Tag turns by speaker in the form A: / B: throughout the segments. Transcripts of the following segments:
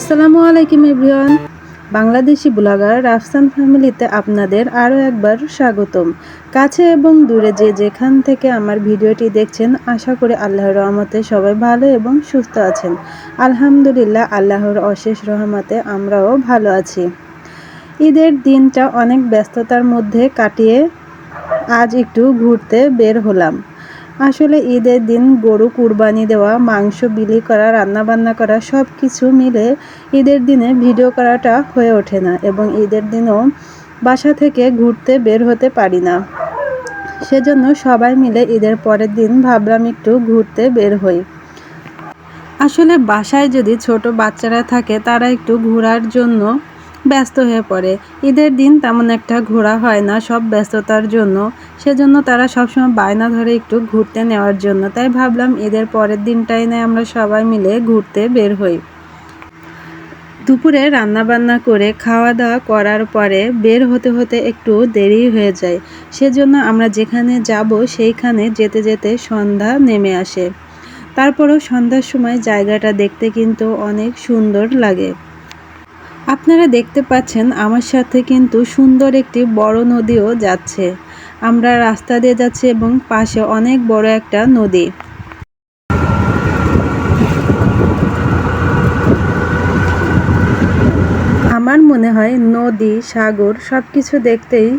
A: আসসালামু আলাইকুম everyone. Bangladeshi blogger Rafsan ফ্যামিলিতে আপনাদের আরও একবার স্বাগতম। কাছে এবং দূরে যে যেখান থেকে আমার ভিডিওটি দেখছেন, আশা করি আল্লাহর রহমতে সবাই ভালো এবং সুস্থ আছেন। আলহামদুলিল্লাহ, আল্লাহর অশেষ রহমতে আমরাও ভালো আছি। ঈদের দিনটা অনেক ব্যস্ততার মধ্যে কাটিয়ে আজ একটু ঘুরতে বের হলাম। আসলে ঈদের দিন গরু কুরবানি দেওয়া, মাংস বিলি করা, রান্নাবান্না করা সব কিছু মিলে ঈদের দিনে ভিডিও করাটা হয়ে ওঠে না এবং ঈদের দিনও বাসা থেকে ঘুরতে বের হতে পারি না। সেজন্য সবাই মিলে ঈদের পরের দিন ভাবলাম একটু ঘুরতে বের হই। আসলে বাসায় যদি ছোট বাচ্চারা থাকে, তারা একটু ঘোরার জন্য ব্যস্ত হয়ে পড়ে। ঈদের দিন তেমন একটা ঘোরা হয় না সব ব্যস্ততার জন্য। সেজন্য তারা সবসময় বায়না ধরে একটু ঘুরতে নেওয়ার জন্য। তাই ভাবলাম ঈদের পরের দিনটাই নয় আমরা সবাই মিলে ঘুরতে বের হই। দুপুরে রান্না বান্না করে খাওয়া দাওয়া করার পরে বের হতে হতে একটু দেরি হয়ে যায়। সেজন্য আমরা যেখানে যাব সেইখানে যেতে যেতে সন্ধ্যা নেমে আসে। তারপরও সন্ধ্যার সময় জায়গাটা দেখতে কিন্তু অনেক সুন্দর লাগে। আপনারা দেখতে পাচ্ছেন আমার সাথে কিন্তু সুন্দর একটি বড় নদীও যাচ্ছে। আমরা রাস্তা দিয়ে যাচ্ছি এবং পাশে অনেক বড় একটা নদী। আমার মনে হয় নদী, সাগর সব কিছু দেখতেই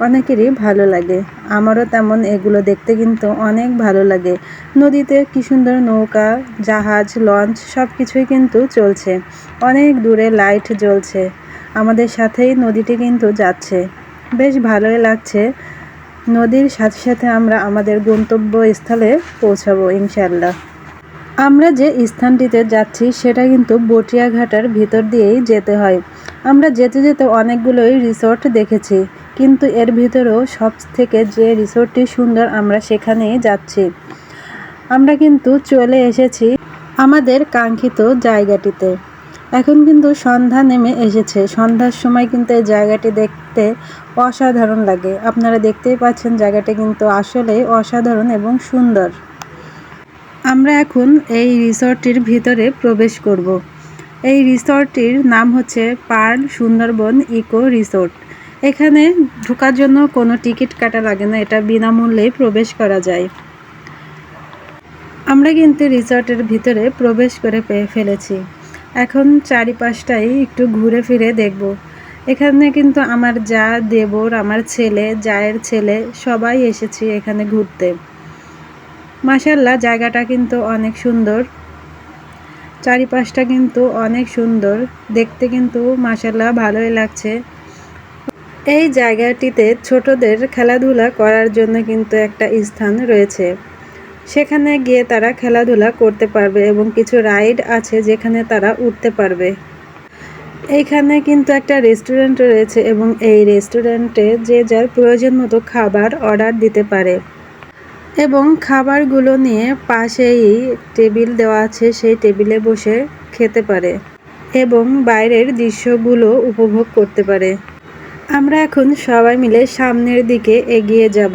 A: অনেকেরই ভালো লাগে। আমারও তেমন এগুলো দেখতে কিন্তু অনেক ভালো লাগে। নদীতে কি সুন্দর নৌকা, জাহাজ, লঞ্চ সব কিছুই কিন্তু চলছে। অনেক দূরে লাইট জ্বলছে। আমাদের সাথেই নদীটি কিন্তু যাচ্ছে। বেশ ভালোই লাগছে। নদীর সাথে সাথে আমরা আমাদের গন্তব্যস্থলে পৌঁছাবো ইনশাল্লাহ আমরা যে স্থানটিতে যাচ্ছি সেটা কিন্তু বটিয়াঘাটার ভিতর দিয়েই যেতে হয়। আমরা যেতে যেতে অনেকগুলোই রিসোর্ট দেখেছি। কিন্তু এর ভিতরেও সব থেকে যে রিসোর্টটি সুন্দর আমরা সেখানেই যাচ্ছি। আমরা কিন্তু চলে এসেছি আমাদের কাঙ্ক্ষিত জায়গাটিতে। এখন কিন্তু সন্ধ্যা নেমে এসেছে। সন্ধ্যার সময় কিন্তু এই জায়গাটি দেখতে অসাধারণ লাগে। আপনারা দেখতেই পাচ্ছেন জায়গাটি কিন্তু আসলেই অসাধারণ এবং সুন্দর। আমরা এখন এই রিসর্টটির ভিতরে প্রবেশ করব। এই রিসর্টটির নাম হচ্ছে পার্ল সুন্দরবন ইকো রিসোর্ট। এখানে ঢোকার জন্য কোনো টিকিট কাটা লাগে না, এটা বিনামূল্যেই প্রবেশ করা যায়। আমরা কিন্তু রিসর্টের ভিতরে প্রবেশ করে পেয়ে ফেলেছি। এখন চারিপাশটাই একটু ঘুরে ফিরে দেখব। এখানে কিন্তু আমার যা দেবর, আমার ছেলে, জায়ের ছেলে, সবাই এসেছি এখানে ঘুরতে। মাসাল্লাহ জায়গাটা কিন্তু অনেক সুন্দর। চারিপাশটা কিন্তু অনেক সুন্দর। দেখতে কিন্তু মাসাল্লাহ ভালোই লাগছে। এই জায়গাটিতে ছোটদের খেলাধুলা করার জন্য কিন্তু একটা স্থান রয়েছে। সেখানে গিয়ে তারা খেলাধুলা করতে পারবে এবং কিছু রাইড আছে যেখানে তারা উঠতে পারবে। এইখানে কিন্তু একটা রেস্টুরেন্ট রয়েছে এবং এই রেস্টুরেন্টে যে যার প্রয়োজন মতো খাবার অর্ডার দিতে পারে। এবং খাবারগুলো নিয়ে পাশেই টেবিল দেওয়া আছে, সেই টেবিলে বসে খেতে পারে এবং বাইরের দৃশ্যগুলো উপভোগ করতে পারে। আমরা এখন সবাই মিলে সামনের দিকে এগিয়ে যাব।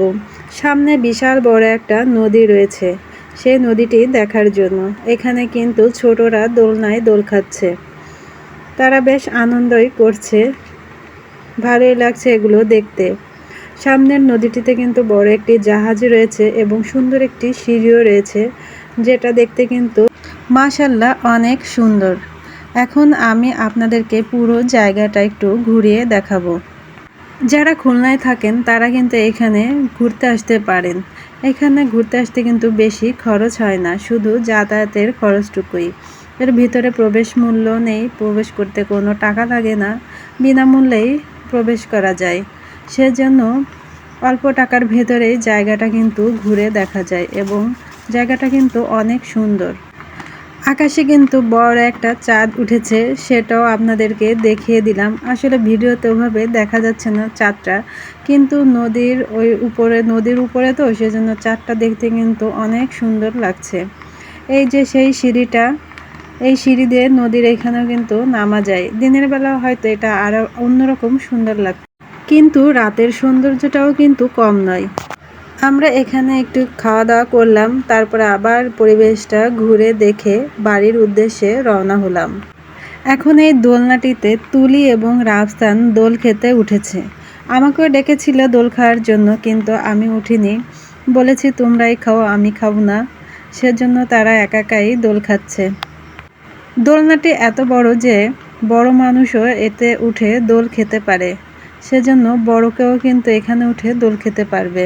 A: সামনে বিশাল বড় একটা নদী রয়েছে। সেই নদীটি দেখার জন্য। এখানে কিন্তু ছোটরা দোলনায় দোল খাচ্ছে। তারা বেশ আনন্দই করছে। ভালোই লাগছে এগুলো দেখতে। সামনের নদীটিতে কিন্তু বড় একটি জাহাজ রয়েছে এবং সুন্দর একটি সিঁড়িও রয়েছে, যেটা দেখতে কিন্তু মাশাল্লাহ অনেক সুন্দর। এখন আমি আপনাদেরকে পুরো জায়গাটা একটু ঘুরিয়ে দেখাবো। যারা খুলনায় থাকেন, তারা কিন্তু এখানে ঘুরতে আসতে পারেন। এখানে ঘুরতে আসতে কিন্তু বেশি খরচ হয় না, শুধু যাতায়াতের খরচটুকুই। এর ভিতরে প্রবেশ মূল্য নেই, প্রবেশ করতে কোনো টাকা লাগে না, বিনামূল্যেই প্রবেশ করা যায়। সেজন্য অল্প টাকার ভেতরেই জায়গাটা কিন্তু ঘুরে দেখা যায় এবং জায়গাটা কিন্তু অনেক সুন্দর। আকাশে কিন্তু বড় একটা চাঁদ উঠেছে, সেটাও আপনাদেরকে দেখিয়ে দিলাম। আসলে ভিডিওতে ওভাবে দেখা যাচ্ছে না চাঁদটা, কিন্তু নদীর ওই উপরে, নদীর উপরে তো, সেজন্য চাঁদটা দেখতে কিন্তু অনেক সুন্দর লাগছে। এই যে সেই সিঁড়িটা, এই সিঁড়ি দিয়ে নদীর এখানেও কিন্তু নামা যায়। দিনের বেলা হয়তো এটা আরও অন্যরকম সুন্দর লাগছে। কিন্তু রাতের সৌন্দর্যটাও কিন্তু কম নয়। আমরা এখানে একটু খাওয়া দাওয়া করলাম, তারপরে আবার পরিবেশটা ঘুরে দেখে বাড়ির উদ্দেশ্যে রওনা হলাম। এখন এই দোলনাটিতে তুলি এবং রাফসান দোল খেতে উঠেছে। আমাকেও ডেকেছিল দোল খাওয়ার জন্য, কিন্তু আমি উঠিনি। বলেছি, তোমরাই খাও, আমি খাব না। সেজন্য তারা একাকাই দোল খাচ্ছে। দোলনাটি এত বড় যে বড় মানুষও এতে উঠে দোল খেতে পারে। সেজন্য বড়কেও কিন্তু এখানে উঠে দোল খেতে পারবে।